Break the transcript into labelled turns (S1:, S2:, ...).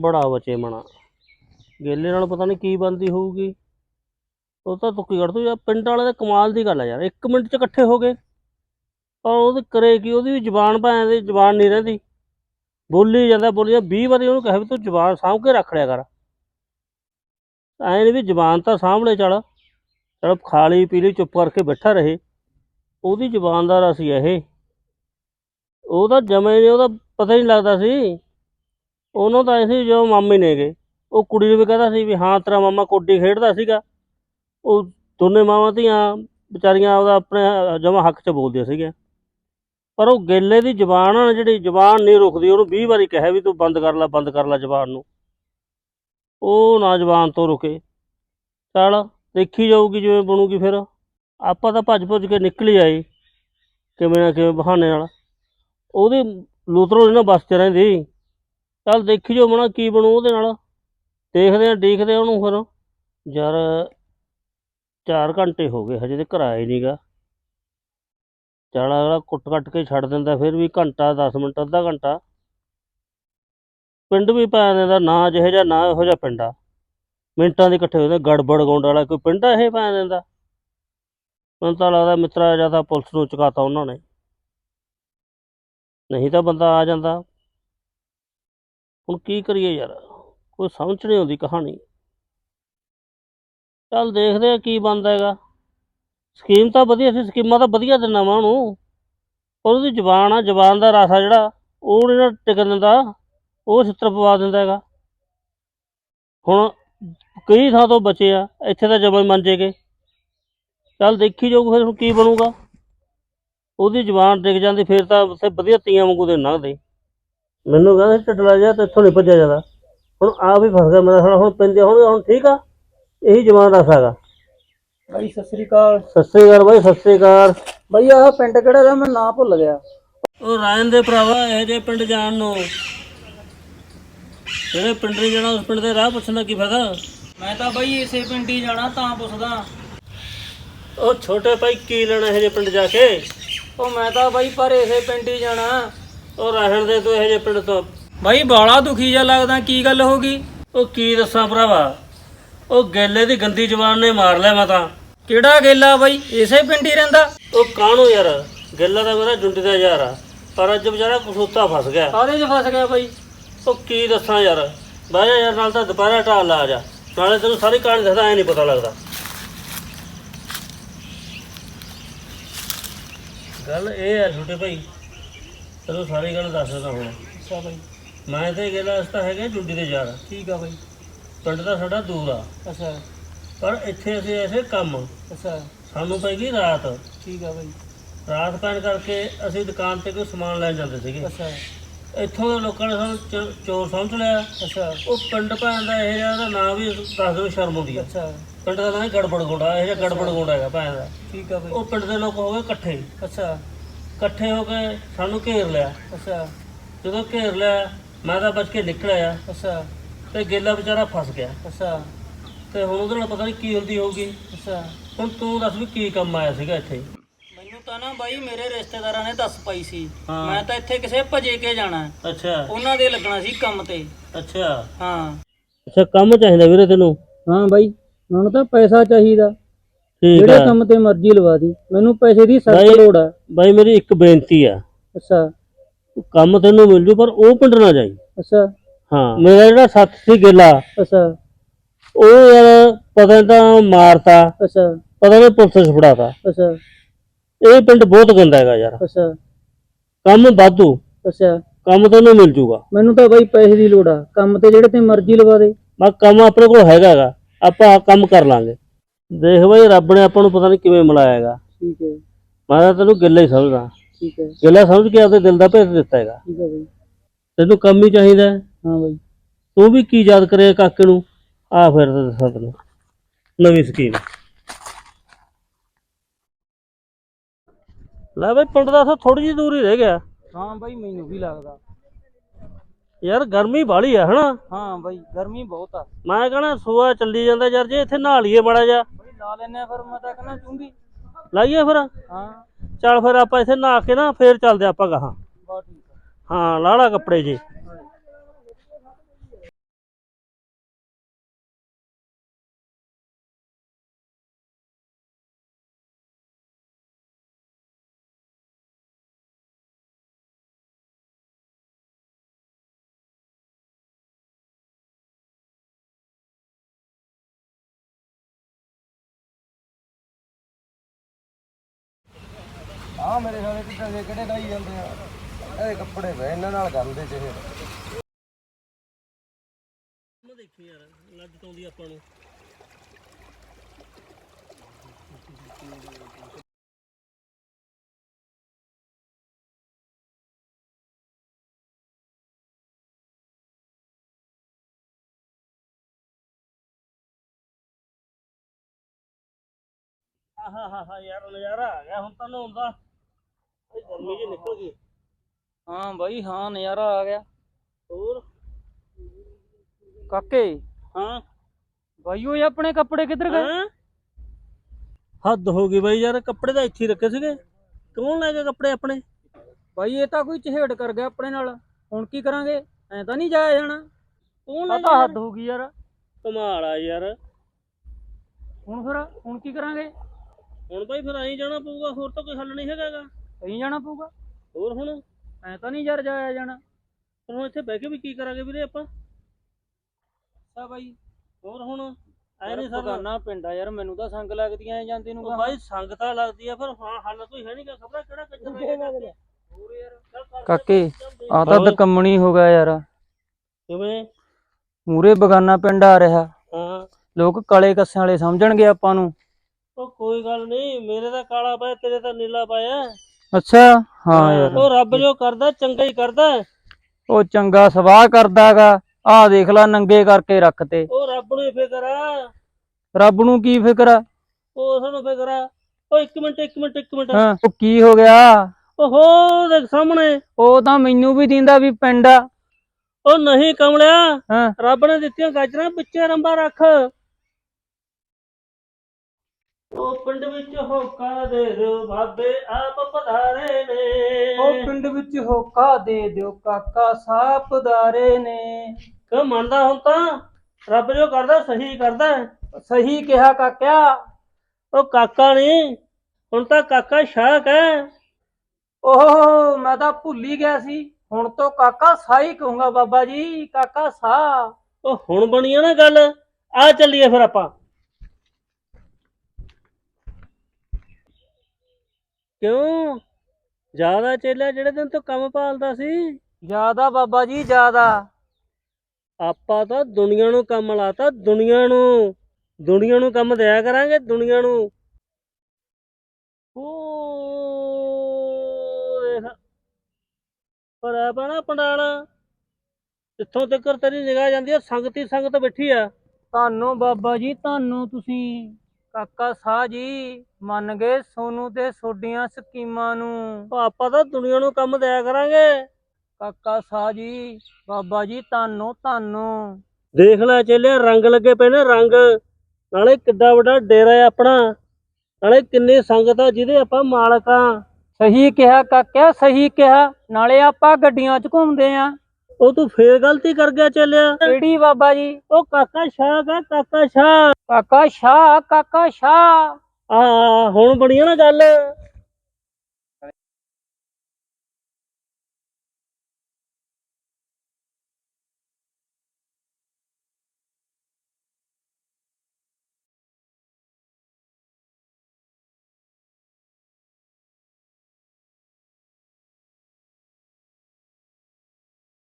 S1: ਬੜਾ ਬਚੇ ਮਣਾ। ਗੇਲੇ ਨਾਲ ਪਤਾ ਨਹੀਂ ਕੀ ਬੰਦੀ ਹੋਊਗੀ। ਉਹ ਤਾਂ ਤੁੱਕੀ ਕੱਢ ਤੂੰ ਯਾਰ, ਪਿੰਡ ਵਾਲੇ ਦਾ ਕਮਾਲ ਦੀ ਗੱਲ ਆ ਯਾਰ, ਇੱਕ ਮਿੰਟ 'ਚ ਇਕੱਠੇ ਹੋ ਗਏ। ਪਰ ਉਹਦੇ ਕਰੇ ਕੀ, ਉਹਦੀ ਵੀ ਜ਼ਬਾਨ ਭਾਂ ਦੀ ਜ਼ਬਾਨ ਨਹੀਂ ਰਹਿੰਦੀ। ਬੋਲੀ ਜਾਂਦਾ ਬੋਲੀ ਜਾਂਦਾ 20 ਵਾਰੀ ਉਹਨੂੰ ਕਹੇ ਵੀ ਤੂੰ ਜ਼ਬਾਨ ਸਾਂਭ ਕੇ ਰੱਖ ਲਿਆ ਕਰ। ਐਂ ਨਹੀਂ ਵੀ ਜ਼ਬਾਨ ਤਾਂ ਸਾਂਭਲੇ ਚੱਲ ਚੱਲ ਖਾ ਲਈ ਪੀ ਲਈ ਚੁੱਪ ਕਰਕੇ ਬੈਠਾ ਰਹੇ। ਉਹਦੀ ਜ਼ਬਾਨ ਦਾ ਰਸ ਹੀ ਆ ਇਹ। ਉਹਦਾ ਜਮੇ ਨੇ, ਉਹਦਾ ਪਤਾ ਹੀ ਨਹੀਂ ਲੱਗਦਾ ਸੀ। ਉਹਨੂੰ ਤਾਂ ਐਂ ਸੀ ਜੋ ਮਾਮੇ ਨੇਗੇ ਉਹ ਕੁੜੀ ਨੂੰ ਵੀ ਕਹਿੰਦਾ ਸੀ ਵੀ ਹਾਂ ਤੇਰਾ ਮਾਮਾ ਕੋਡੀ ਖੇਡਦਾ ਸੀਗਾ। ਉਹ ਦੋਨੇ ਮਾਵਾਂ ਧੀਆਂ ਵਿਚਾਰੀਆਂ ਉਹਦਾ ਆਪਣੇ ਜਮਾ ਹੱਕ 'ਚ ਬੋਲਦੀਆਂ ਸੀਗੀਆਂ। ਪਰ ਉਹ ਗੇਲੇ ਦੀ ਜ਼ਬਾਨ ਆ ਨਾ ਜਿਹੜੀ, ਜ਼ਬਾਨ ਨਹੀਂ ਰੁਕਦੀ, ਉਹਨੂੰ 20 ਵਾਰੀ ਕਿਹਾ ਵੀ ਤੂੰ ਬੰਦ ਕਰ ਲੈ, ਬੰਦ ਕਰ ਲੈ ਜ਼ਬਾਨ ਨੂੰ। ਉਹ ਨਾ ਜ਼ਬਾਨ ਤੋਂ ਰੁਕੇ। ਚੱਲ ਦੇਖੀ ਜਾਊਗੀ ਜਿਵੇਂ ਬਣੂਗੀ ਫਿਰ। ਆਪਾਂ ਤਾਂ ਭੱਜ ਭੁੱਜ ਕੇ ਨਿਕਲ ਹੀ ਆਏ, ਕਿਵੇਂ ਨਾ ਕਿਵੇਂ ਬਹਾਨੇ ਨਾਲ। ਉਹਦੀ ਲੂਤਰੋ ਨਹੀਂ ਨਾ ਬਸ 'ਚ ਰਹਿੰਦੀ। ਚੱਲ ਦੇਖੀ ਜੋ ਮਣਾ ਕੀ ਬਣੂ ਉਹਦੇ ਨਾਲ। ਦੇਖਦੇ ਆ ਦੇਖਦੇ ਆ ਉਹਨੂੰ ਫਿਰ। ਯਾਰ 4 ਘੰਟੇ ਹੋ ਗਏ, ਹਜੇ ਤੇ ਘਰ ਆਇਆ ਹੀ ਨਹੀਂਗਾ ਚੱਲ ਅਗਲਾ ਕੁੱਟ ਕੱਟ ਕੇ ਛੱਡ ਦਿੰਦਾ, ਫਿਰ ਵੀ ਘੰਟਾ 10 ਮਿੰਟ, ਅੱਧਾ ਘੰਟਾ। ਪਿੰਡ ਵੀ ਪੈ ਦਿੰਦਾ ਨਾ ਜਿਹੋ ਜਿਹਾ, ਨਾ ਇਹੋ ਜਿਹਾ ਪਿੰਡ ਆ। ਮਿੰਟਾਂ ਦੇ ਇਕੱਠੇ ਹੁੰਦੇ ਗੜਬੜ ਗੋਂਡ ਵਾਲਾ ਕੋਈ ਪਿੰਡ ਇਹ ਪੈ ਦਿੰਦਾ ਮੈਨੂੰ ਤਾਂ ਲੱਗਦਾ ਮਿੱਤਰਾ ਜਾਂ ਤਾਂ ਪੁਲਿਸ ਨੂੰ ਚੁਕਾਤਾ ਉਹਨਾਂ ਨੇ। ਨਹੀਂ ਤਾਂ ਬੰਦਾ ਆ ਜਾਂਦਾ। ਹੁਣ ਕੀ ਕਰੀਏ ਯਾਰ? ਕੋਈ ਸਮਝ ਨਹੀਂ ਆਉਂਦੀ ਕਹਾਣੀ। ਚੱਲ ਦੇਖਦੇ ਆ ਕੀ ਬਣਦਾ ਹੈਗਾ। ਸਕੀਮ ਤਾਂ ਵਧੀਆ ਸੀ, ਸਕੀਮਾਂ ਤਾਂ ਵਧੀਆ ਦਿੰਦਾ ਮੈਂ ਉਹਨੂੰ। ਪਰ ਉਹਦੀ ਜ਼ਬਾਨ ਆ, ਜ਼ਬਾਨ ਦਾ ਰਾਸ਼ਾ ਜਿਹੜਾ, ਉਹ ਨਹੀਂ ਨਾ ਟਿਕਣ ਦਿੰਦਾ, ਉਹ ਛਿੱਤਰ ਪਵਾ ਦਿੰਦਾ ਹੈਗਾ। ਹੁਣ ਕਈ ਥਾਂ ਤੋਂ ਬਚੇ ਆ, ਇੱਥੇ ਤਾਂ ਜਮਾਂ ਹੀ ਮੰਜੇ ਗਏ। ਚੱਲ ਦੇਖੀ ਜਾਊ ਫਿਰ ਹੁਣ ਕੀ ਬਣੂਗਾ। ਉਹਦੀ ਜ਼ਬਾਨ ਟਿਕ ਜਾਂਦੀ, ਫਿਰ ਤਾਂ ਉੱਥੇ ਵਧੀਆ ਤੀਆਂ ਵਾਂਗੂ ਦੇ ਲੰਘਦੇ। ਮੈਨੂੰ ਕਹਿੰਦਾ ਢੱਡਲਾ ਜਾ ਤੇ ਇੱਥੋਂ ਨਹੀਂ ਭੱਜਿਆ ਜਾਂਦਾ। ਹੁਣ ਆ ਵੀ ਫਸ ਗਿਆ ਮੇਰਾ ਸਾਲਾ ਹੁਣ ਪੈਂਦੇ ਹੁਣ ਹੁਣ ਠੀਕ ਆ। ਇਹੀ ਜ਼ਬਾਨ ਰਸ ਹੈਗਾ
S2: ਬਾਈ ਸਤਿ ਸ੍ਰੀ ਅਕਾਲ।
S1: ਸਤਿ ਸ੍ਰੀ ਅਕਾਲ ਬਾਈ ਸਤਿ ਸ੍ਰੀ ਅਕਾਲ।
S2: ਬਾਈ ਆਹ ਪਿੰਡ ਕਿਹੜਾ ਦਾ? ਮੈਂ ਨਾਂ ਭੁੱਲ ਗਿਆ।
S1: ਉਹ ਰਾਇਨ ਦੇ ਭਰਾਵਾ ਇਹੋ ਜਿਹੇ ਪਿੰਡ ਜਾਣ ਨੂੰ। ਜਿਹੜੇ ਪਿੰਡ ਨਹੀਂ ਜਾਣਾ ਉਸ ਪਿੰਡ ਦੇ ਰਾਹ ਪੁੱਛਣ ਕੀ ਫਾਇਦਾ
S2: ਮੈਂ ਤਾਂ ਬਾਈ ਇਸੇ ਪਿੰਡ ਹੀ ਜਾਣਾ ਤਾਂ ਪੁੱਛਦਾ।
S1: ਉਹ ਛੋਟੇ ਭਾਈ ਕੀ ਲੈਣਾ ਇਹੋ ਜਿਹੇ ਪਿੰਡ ਜਾ ਕੇ?
S2: ਉਹ ਮੈਂ ਤਾਂ ਬਾਈ ਪਰ ਇਸੇ ਪਿੰਡ ਹੀ ਜਾਣਾ।
S1: ਉਹ ਰਹਿਣ ਦੇ ਤੂੰ ਇਹੋ ਜਿਹੇ ਪਿੰਡ ਤੋਂ।
S2: ਬਾਈ ਬਾਲਾ ਦੁਖੀ ਜਿਹਾ ਲੱਗਦਾ ਕੀ ਗੱਲ ਹੋ ਗਈ?
S1: ਉਹ ਕੀ ਦੱਸਾਂ ਭਰਾਵਾ? ਉਹ ਗੈਲੇ ਦੀ ਗੰਦੀ ਜ਼ਬਾਨ ਨੇ ਮਾਰ ਲਿਆ ਮੈਂ ਤਾਂ।
S2: ਕਿਹੜਾ ਗੇਲਾ ਬਾਈ? ਇਸੇ ਪਿੰਡ ਹੀ ਰਹਿੰਦਾ?
S1: ਉਹ ਕਾਹਨੂੰ ਯਾਰ? ਗੈਲਾ ਦਾ ਮੇਰਾ ਜੁੰਡੀ ਦਾ ਯਾਰ ਆ। ਪਰ ਅੱਜ ਵਿਚਾਰਾ ਕਸੂਤਾ ਫਸ ਗਿਆ।
S2: ਕਾਹਦੇ 'ਚ ਫਸ ਗਿਆ ਬਾਈ।
S1: ਉਹ ਕੀ ਦੱਸਾਂ ਯਾਰ? ਜਾ ਯਾਰ ਨਾਲ ਤਾਂ ਦੁਪਹਿਰਾ ਢਾਲ ਲਾ ਆ ਜਾ। ਨਾਲੇ ਤੈਨੂੰ ਸਾਰੀ ਕਹਾਣੀ ਦੱਸਦਾ ਐ ਨਹੀਂ ਪਤਾ ਲੱਗਦਾ। ਗੱਲ ਇਹ ਹੈ ਛੋਟੇ ਭਾਈ ਤੈਨੂੰ ਸਾਰੀ ਗੱਲ ਦੱਸ ਦਿੰਦਾ ਹੁਣ।
S2: ਅੱਛਾ ਬਾਈ।
S1: ਮੈਂ ਤੇ ਗੇਲਾ ਇਸ ਤਾਂ ਹੈਗੇ ਜੁੰਡੀ ਦੇ ਯਾਰ।
S2: ਠੀਕ ਆ ਬਾਈ।
S1: ਪਿੰਡ ਦਾ ਸਾਡਾ ਦੂਰ ਆ।
S2: ਅੱਛਾ।
S1: ਪਰ ਇੱਥੇ ਅਸੀਂ ਐਸੇ ਕੰਮ।
S2: ਅੱਛਾ।
S1: ਸਾਨੂੰ ਪੈ ਗਈ ਰਾਤ।
S2: ਠੀਕ ਆ ਬਾਈ।
S1: ਰਾਤ ਪੈਣ ਕਰਕੇ ਅਸੀਂ ਦੁਕਾਨ ਤੇ ਕੋਈ ਸਮਾਨ ਲੈਣ ਜਾਂਦੇ ਸੀਗੇ।
S2: ਅੱਛਾ।
S1: ਇੱਥੋਂ ਦੇ ਲੋਕਾਂ ਨੇ ਸਾਨੂੰ ਚੋ- ਚੋਰ ਸਮਝ ਲਿਆ।
S2: ਅੱਛਾ।
S1: ਉਹ ਪਿੰਡ ਭੈਣ ਦਾ ਇਹ ਜਿਹਾ ਉਹਦਾ ਨਾਂ ਵੀ ਦੱਸ ਦਿਓ ਸ਼ਰਮ ਆਉਂਦੀ ਆ।
S2: ਅੱਛਾ।
S1: ਪਿੰਡ ਦਾ ਨਾਂ ਹੀ ਗੜਬੜ ਗੋਂਡਾ ਇਹ ਜਿਹਾ ਗੜਬੜ ਗੋਂਡਾ ਹੈਗਾ ਭੈਣ ਦਾ।
S2: ਠੀਕ ਆ ਬਾਈ।
S1: ਉਹ ਪਿੰਡ ਦੇ ਲੋਕ ਹੋ ਗਏ ਇਕੱਠੇ।
S2: ਅੱਛਾ।
S1: ਇਕੱਠੇ ਹੋ ਕੇ ਸਾਨੂੰ ਘੇਰ ਲਿਆ।
S2: ਅੱਛਾ।
S1: ਜਦੋਂ ਘੇਰ ਲਿਆ ਮੈਂ ਤਾਂ ਬਚ ਕੇ ਨਿਕਲਿਆ।
S2: ਅੱਛਾ।
S1: ਤੇ ਗੇਲਾ ਵਿਚਾਰਾ ਫਸ ਗਿਆ।
S2: ਅੱਛਾ।
S1: ਤੇ ਹੁਣ ਉਹਦੇ ਨਾਲ ਪਤਾ ਨਹੀਂ ਕੀ ਹੁੰਦੀ ਹੋਊਗੀ।
S2: ਅੱਛਾ।
S1: ਹੁਣ ਤੂੰ ਦੱਸ ਵੀ ਕੀ ਕੰਮ ਆਇਆ ਸੀਗਾ ਇੱਥੇ?
S2: ਮੈਨੂੰ ਤਾਂ ਨਾ ਬਾਈ ਮੇਰੇ ਰਿਸ਼ਤੇਦਾਰਾਂ ਨੇ ਦੱਸ ਪਾਈ ਸੀ।
S1: ਹਾਂ।
S2: ਮੈਂ ਤਾਂ ਇੱਥੇ ਕਿਸੇ ਭਜੇ ਕੇ ਜਾਣਾ।
S1: ਅੱਛਾ।
S2: ਉਹਨਾਂ ਦੇ ਲੱਗਣਾ ਸੀ ਕੰਮ ਤੇ।
S1: ਅੱਛਾ।
S2: ਹਾਂ।
S1: ਅੱਛਾ ਕੰਮ ਚਾਹੀਦਾ ਵੀਰੇ ਤੈਨੂੰ?
S2: ਹਾਂ ਬਾਈ ਮੈਨੂੰ ਤਾਂ ਪੈਸਾ ਚਾਹੀਦਾ।
S1: ਠੀਕ
S2: ਜਿਹੜੇ
S1: ਆ।
S2: ਕੰਮ ਤੇ ਮਰਜ਼ੀ ਲਵਾ ਦੀ। ਮੈਨੂੰ ਪੈਸੇ ਦੀ ਸਖਤ ਲੋੜ ਆ।
S1: ਬਾਈ ਮੇਰੀ ਇੱਕ ਬੇਨਤੀ ਆ।
S2: ਅੱਛਾ।
S1: ਕੰਮ ਤੈਨੂੰ ਮਿਲ ਜੂ ਪਰ ਉਹ ਪਿੰਡ ਨਾ ਜਾਈ।
S2: ਅੱਛਾ।
S1: ਹਾਂ ਮੇਰਾ ਜਿਹੜਾ ਸਾਥੀ ਸੀ ਗੇਲਾ
S2: ਅੱਛਾ।
S1: ਉਹ ਯਾਰ ਪਤਾ ਨੀ ਤਾਂ ਮਾਰਤਾ।
S2: ਅੱਛਾ।
S1: ਪਤਾ ਨਹੀਂ ਪੁਲਿਸ ਚ ਫੜਾਤਾ।
S2: ਅੱਛਾ।
S1: ਇਹ ਪਿੰਡ ਬਹੁਤ ਗੰਦਾ ਹੈਗਾ ਯਾਰ।
S2: ਅੱਛਾ।
S1: ਕੰਮ ਵਾਧੂ।
S2: ਅੱਛਾ।
S1: ਕੰਮ ਤੈਨੂੰ ਮਿਲ ਜੂਗਾ।
S2: ਮੈਨੂੰ ਤਾਂ ਬਾਈ ਪੈਸੇ ਦੀ ਲੋੜ ਆ। ਕੰਮ ਤੇ ਜਿਹੜੇ ਤੇ ਮਰਜ਼ੀ ਲਵਾ ਦੇ।
S1: ਮੈਂ ਕੰਮ ਆਪਣੇ ਕੋਲ ਹੈਗਾ ਹੈਗਾ। ਆਪਾਂ ਕੰਮ ਕਰ ਲਾਂਗੇ। ਦੇਖ ਬਈ ਰੱਬ ਨੇ ਆਪਾਂ ਨੂੰ ਪਤਾ ਨਹੀਂ ਕਿਵੇਂ ਮਿਲਾਇਆ ਹੈਗਾ
S2: ਠੀਕ ਹੈ।
S1: ਮੈਂ ਤਾਂ ਤੈਨੂੰ ਗਿੱਲਾ ਹੀ ਸਮਝਦਾ।
S2: ਠੀਕ ਹੈ।
S1: ਗਿੱਲਾ ਸਮਝ ਕੇ ਆਪਦੇ ਦਿਲ ਦਾ ਭੇਤ ਦਿੱਤਾ ਹੈਗਾ।
S2: ਠੀਕ ਹੈ ਬਾਈ।
S1: ਤੈਨੂੰ ਕੰਮ ਹੀ ਚਾਹੀਦਾ ਹੈ।
S2: ਹਾਂ ਬਾਈ।
S1: ਤੂੰ ਵੀ ਕੀ ਯਾਦ ਕਰੇ ਕਾਕੇ ਨੂੰ? ਆ ਫਿਰ ਤਾਂ ਦੱਸਾਂ ਤੈਨੂੰ। ਨਵੀਂ ਸਕੀਮ। ਲੈ ਬਈ ਪਿੰਡ ਦਾ ਥੋੜੀ ਜਿਹੀ ਦੂਰ ਹੀ ਰਹਿ ਗਿਆ।
S2: ਹਾਂ ਬਾਈ ਮੈਨੂੰ ਵੀ ਲੱਗਦਾ।
S1: ਯਾਰ ਗਰਮੀ ਬਾਹਲੀ ਆ ਹਨਾ?
S2: ਹਾਂ ਬਾਈ ਗਰਮੀ ਬਹੁਤ ਆ।
S1: ਮੈਂ ਕਹਣਾ ਸੂਆ ਚੱਲੀ ਜਾਂਦਾ ਯਾਰ ਜੇ ਇੱਥੇ ਨਹਾ ਲਈਏ ਬੜਾ ਜਾ
S2: ਲਾ ਲੈਨੇ ਫਿਰ ਮੈਂ ਤਾਂ ਕਹਿੰਦਾ ਚੁੰਗੀ।
S1: ਲਾਈਏ ਫਿਰ?
S2: ਹਾਂ।
S1: ਚੱਲ ਫਿਰ ਆਪਾਂ ਇੱਥੇ ਨਹਾ ਕੇ ਨਾ ਫੇਰ ਚੱਲਦੇ ਆਪਾਂ ਗਾਹਾਂ।
S2: ਬਹੁਤ ਠੀਕ ਆ।
S1: ਹਾਂ ਲਾਲਾ ਕੱਪੜੇ ਜੇ।
S3: ਆ ਮੇਰੇ ਸਾਰੇ ਕਿੱਦਾਂ ਦੇ, ਕਿਹੜੇ ਡਾਈ ਜਾਂਦੇ ਆ? ਇਹ ਕੱਪੜੇ ਵੇ ਇਹਨਾਂ ਨਾਲ ਗੱਲ ਦੇ ਚਾਹੇ
S1: ਮੈਂ ਦੇਖੀ ਯਾਰ ਲੱਜ ਤਾਉਂਦੀ ਆਪਾਂ ਨੂੰ। ਆਹਾ ਹਾ ਹਾ ਯਾਰ, ਨਜ਼ਾਰਾ ਆ ਗਿਆ, ਹੁਣ ਤਾਂ ਨਹਾਉਂਦਾ ਇਹ ਗਰਮੀ ਜੀ ਨਿਕਲ ਗਈ
S2: ਹਾਂ ਬਾਈ ਹਾਂ ਨਜ਼ਾਰਾ ਆ ਗਿਆ।
S1: ਹੋਰ?
S2: ਕਾਕੇ?
S1: ਹਾਂ।
S2: ਬਾਈ ਉਹ ਆਪਣੇ ਕੱਪੜੇ ਕਿੱਧਰ ਗਏ?
S1: ਹੱਦ ਹੋ ਗਈ ਬਾਈ ਯਾਰ ਕੱਪੜੇ ਤਾਂ ਇੱਥੇ ਰੱਖੇ ਸੀਗੇ। ਕੌਣ ਲੈ ਗਿਆ ਕੱਪੜੇ ਆਪਣੇ?
S2: ਬਾਈ ਇਹ ਤਾਂ ਕੋਈ ਚਿਹੜ ਕਰ ਗਿਆ ਆਪਣੇ ਨਾਲ। ਹੁਣ ਕੀ ਕਰਾਂਗੇ? ਐ ਤਾਂ ਨਹੀਂ ਜਾਇਆ ਜਾਣਾ।
S1: ਕੌਣ ਲੈ ਗਿਆ?
S2: ਹੱਦ ਹੋ ਗਈ ਯਾਰ।
S1: ਕਮਾਲ ਆ ਯਾਰ।
S2: ਹੁਣ ਫਿਰ ਹੁਣ ਕੀ ਕਰਾਂਗੇ?
S1: ਹੁਣ ਬਾਈ ਫਿਰ ਆਈ ਜਾਣਾ ਪਊਗਾ ਹੋਰ ਤਾਂ ਕੋਈ ਹੱਲ ਨਹੀਂ ਹੈਗਾ ਗਾ।
S2: ਕਹੀਂ ਜਾਣਾ ਪਊਗਾ?
S1: ਹੋਰ ਹੁਣ?
S2: ਐ ਤਾਂ ਨਹੀਂ ਯਾਰ ਜਾਇਆ ਜਾਣਾ।
S1: ਹੁਣ ਇੱਥੇ ਬਹਿ ਕੇ ਵੀ ਕੀ ਕਰਾਂਗੇ ਵੀਰੇ ਆਪਾਂ?
S2: ਅੱਛਾ ਬਾਈ।
S1: ਹੋਰ ਹੁਣ? ਐ ਨਹੀਂ ਸਰਨਾ।
S2: ਬਗਾਨਾ ਪਿੰਡ ਆ ਯਾਰ ਮੈਨੂੰ ਤਾਂ ਸੰਗ ਲੱਗਦੀਆਂ ਐ ਜਾਂਦੇ ਨੂੰ
S1: ਉਹ ਬਾਈ ਸੰਗ ਤਾਂ ਲੱਗਦੀ ਆ ਫਿਰ ਹਾਂ ਹੱਲ ਕੋਈ ਹੈ ਨਹੀਂਗਾ ਖਬਰ ਕਿਹੜਾ ਰਹਿ ਗਿਆ ਹੋਰ ਯਾਰ
S2: ਕਾਕੇ ਆ ਤਾਂ ਦਕੰਮਣੀ ਹੋ ਗਿਆ ਯਾਰ।
S1: ਕਿਵੇਂ?
S2: ਮੂਰੇ ਬਗਾਨਾ ਪਿੰਡ ਆ ਰਿਹਾ।
S1: ਹਾਂ।
S2: ਲੋਕ ਕਾਲੇ ਕੱਸਿਆਂ ਵਾਲੇ ਸਮਝਣਗੇ ਆਪਾਂ ਨੂੰ।
S1: ਉਹ ਕੋਈ ਗੱਲ ਨਹੀਂ ਮੇਰੇ ਤਾਂ ਕਾਲਾ ਪਾਇਆ ਤੇਰੇ ਤਾਂ ਨੀਲਾ ਪਾਇਆ।
S2: ਅੱਛਾ? ਹਾਂ ਯਾਰ।
S1: ਉਹ ਰੱਬ ਜੋ ਕਰਦਾ ਚੰਗਾ ਹੀ ਕਰਦਾ।
S2: ਉਹ ਚੰਗਾ ਸਵਾਹ ਕਰਦਾਗਾ ਆਹ ਦੇਖ ਲੈ ਨੰਗੇ ਕਰਕੇ ਰੱਖਤੇ
S1: ਉਹ ਰੱਬ ਨੂੰ ਹੀ ਫਿਕਰ ਆ।
S2: ਰੱਬ ਨੂੰ ਕੀ ਫਿਕਰ ਆ?
S1: ਉਹ ਸਾਨੂੰ ਫਿਕਰ ਆ। ਉਹ ਇੱਕ ਮਿੰਟ ਇੱਕ ਮਿੰਟ ਇੱਕ ਮਿੰਟ।
S2: ਹਾਂ ਉਹ ਕੀ ਹੋ ਗਿਆ?
S1: ਓਹੋ ਦੇਖ ਸਾਹਮਣੇ।
S2: ਉਹ ਤਾਂ ਮੈਨੂੰ ਵੀ ਦਿੰਦਾ ਵੀ ਪਿੰਡ ਆ।
S1: ਉਹ ਨਹੀਂ ਕਮਲਿਆ।
S2: ਹਾਂ।
S1: ਰੱਬ ਨੇ ਦਿੱਤੀਆਂ ਗਾਜਰਾਂ ਵਿੱਚੇ ਰੰਬਾ ਰੱਖ। ਉਹ ਪਿੰਡ ਵਿੱਚ ਹੋਕਾ ਦੇ ਦਿਓ ਬਾਬੇ ਆਪ ਪਧਾਰੇ ਨੇ।
S2: ਉਹ ਪਿੰਡ ਵਿੱਚ ਹੋਕਾ ਦੇ ਦਿਓ ਕਾਕਾ ਸਾਪਦਾਰੇ ਨੇ।
S1: ਕਿਉਂ ਮੰਨਦਾ ਹੁਣ ਤਾਂ? ਰੱਬ ਜੋ ਕਰਦਾ ਸਹੀ ਕਰਦਾ।
S2: ਸਹੀ ਕਿਹਾ ਕਾਕਿਆ।
S1: ਉਹ ਕਾਕਾ ਨਹੀਂ ਹੁਣ ਤਾਂ ਕਾਕਾ ਸ਼ਾਕ ਹੈ।
S2: ਓਹ ਮੈਂ ਤਾਂ ਭੁੱਲ ਹੀ ਗਿਆ ਸੀ। ਹੁਣ ਤੋਂ ਕਾਕਾ ਸਾਈ ਕਹੂੰਗਾ ਬਾਬਾ ਜੀ ਕਾਕਾ ਸਾ
S1: ਉਹ ਹੁਣ ਬਣੀ ਆ ਨਾ ਗੱਲ। ਆ ਚੱਲੀਏ ਫਿਰ ਆਪਾਂ। ਕਿਉਂ? ਜ਼ਿਆਦਾ ਚੇਲਾ ਜਿਹੜੇ ਦਿਨ ਤੋਂ ਕੰਮ ਪਾਲਦਾ ਸੀ?
S2: ਜ਼ਿਆਦਾ ਬਾਬਾ ਜੀ ਜ਼ਿਆਦਾ।
S1: ਆਪਾਂ ਤਾਂ ਦੁਨੀਆ ਨੂੰ ਕੰਮ ਲਾਤਾ ਦੁਨੀਆ ਨੂੰ। ਦੁਨੀਆ ਨੂੰ ਕੰਮ ਦਿਆ ਕਰਾਂਗੇ ਦੁਨੀਆ ਨੂੰ। ਪਰ ਆ ਬਣਾ ਪੰਡਾਲ। ਜਿੱਥੋਂ ਤੱਕ ਤੇਰੀ ਨਿਗਾਹ ਜਾਂਦੀ ਆ ਸੰਗਤੀ ਸੰਗਤ ਬੈਠੀ ਆ।
S2: ਤੁਹਾਨੂੰ ਬਾਬਾ ਜੀ ਤੁਹਾਨੂੰ ਤੁਸੀਂ। ਕਾਕਾ ਸਾਹ ਜੀ ਮੰਨ ਗਏ ਸੋਨੂੰ ਤੇ ਸੋਡੀਆਂ ਸਕੀਮਾਂ ਨੂੰ।
S1: ਆਪਾਂ ਤਾਂ ਦੁਨੀਆ ਨੂੰ ਕੰਮ ਦਿਆ ਕਰਾਂਗੇ।
S2: ਕਾਕਾ ਸਾਹ ਜੀ ਬਾਬਾ ਜੀ ਤੁਹਾਨੂੰ ਤੁਹਾਨੂੰ
S1: ਦੇਖ ਲੈ ਚੇਲਿਆ ਰੰਗ ਲੱਗੇ ਪਏ ਨੇ ਰੰਗ। ਨਾਲੇ ਕਿੱਡਾ ਵੱਡਾ ਡੇਰਾ ਹੈ ਆਪਣਾ। ਨਾਲੇ ਕਿੰਨੀ ਸੰਗਤ ਆ ਜਿਹਦੇ ਆਪਾਂ ਮਾਲਕ ਆ।
S2: ਸਹੀ ਕਿਹਾ ਕਾਕਿਆ ਸਹੀ ਕਿਹਾ। ਨਾਲੇ ਆਪਾਂ ਗੱਡੀਆਂ 'ਚ ਘੁੰਮਦੇ ਆਂ।
S1: ਉਹ ਤੂੰ ਫੇਰ ਗਲਤੀ ਕਰ ਗਿਆ ਚੇਲਿਆ।
S2: ਕਿਹੜੀ ਬਾਬਾ ਜੀ?
S1: ਉਹ ਕਾਕਾ ਸ਼ਾਹ ਕਾ ਕਾਕਾ ਸ਼ਾਹ।
S2: ਕਾਕਾ ਸ਼ਾਹ ਕਾਕਾ ਸ਼ਾਹ।
S1: ਆ ਹੁਣ ਬਣੀ ਆ ਨਾ ਗੱਲ।